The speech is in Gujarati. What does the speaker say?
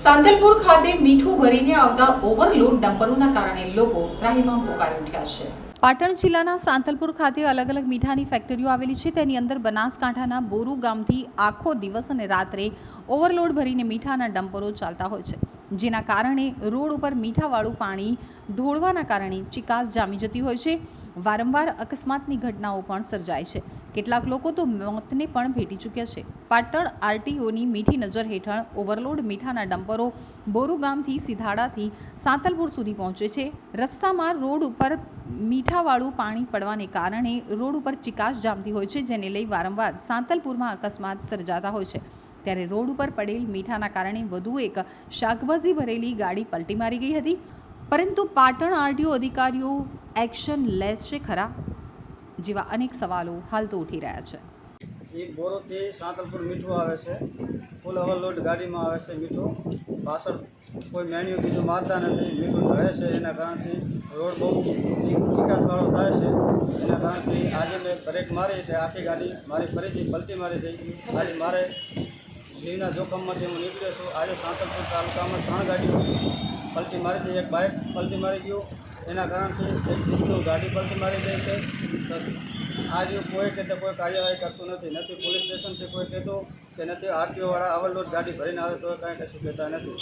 સાંતલપુર ખાતે મીઠું ભરીને આવતા ઓવરલોડ ડમ્પરોના કારણે લોકો ત્રાહિમામ પુકારી ઉઠ્યા છે. પાટણ જિલ્લાના સાંતલપુર ખાતે અલગ અલગ મીઠાની ફેક્ટરીઓ આવેલી છે. તેની અંદર બનાસકાંઠાના બોરુ ગામથી આખો દિવસ અને રાત્રે ઓવરલોડ ભરીને મીઠાના ડમ્પરો ચાલતા હોય છે. જેના કારણે રોડ ઉપર મીઠાવાળું પાણી ઢોળવાના કારણે ચિકાસ જામી જતી હોય છે. વારંવાર અકસ્માતની ઘટનાઓ પણ સર્જાય છે. કેટલાક લોકો તો મોતને પણ ભેટી ચૂક્યા છે. પાટણ આરટીઓની મીઠી નજર હેઠળ ઓવરલોડ મીઠાના ડમ્પરો બોરુગામથી સીધાડાથી સાંતલપુર સુધી પહોંચે છે. રસ્તામાં રોડ ઉપર મીઠાવાળું પાણી પડવાને કારણે રોડ ઉપર ચિકાસ જામતી હોય છે, જેને લઈ વારંવાર સાંતલપુરમાં અકસ્માત સર્જાતા હોય છે. ત્યારે રોડ ઉપર પડેલ મીઠાના કારણે વધુ એક શાકભાજી ભરેલી ગાડી પલટી મારી ગઈ હતી. પરંતુ પાટણ આરટીઓ અધિકારીઓ એક્શન લેશે ખરા જેવા અનેક સવાલો હાલ તો ઉઠી રહ્યા છે. એક બોરોથી સાંતલપુર મીઠું આવે છે. ફૂલ ઓવરલોડ ગાડીમાં આવે છે મીઠું. પાછળ કોઈ મેન્યુ બીજું મારતા નથી. મીઠું રહે છે એના કારણથી રોડ બહુ ચી- થાય છે. એના કારણથી આજે મેં બ્રેક મારી એટલે આખી ગાડી મારી ફરીથી પલટી મારી થઈ. આજે મારે જીવના જોખમમાંથી હું નીકળ્યો છું, આજે સાંતલપુર તાલુકામાં ત્રણ ગાડીઓ પલટી મારી હતી એક બાઇક પલટી મારી ગયું. એના કારણથી એક જીપનું ગાડી પલટી મારી ગઈ છે. આજે કોઈ કે કોઈ કાર્યવાહી કરતું નથી. નથી પોલીસ સ્ટેશનથી કોઈ કહેતું કે નથી આરટીઓવાળા ઓવરલોડ ગાડી ભરીને આવે તો કાંઈ કશું કહેતા નથી.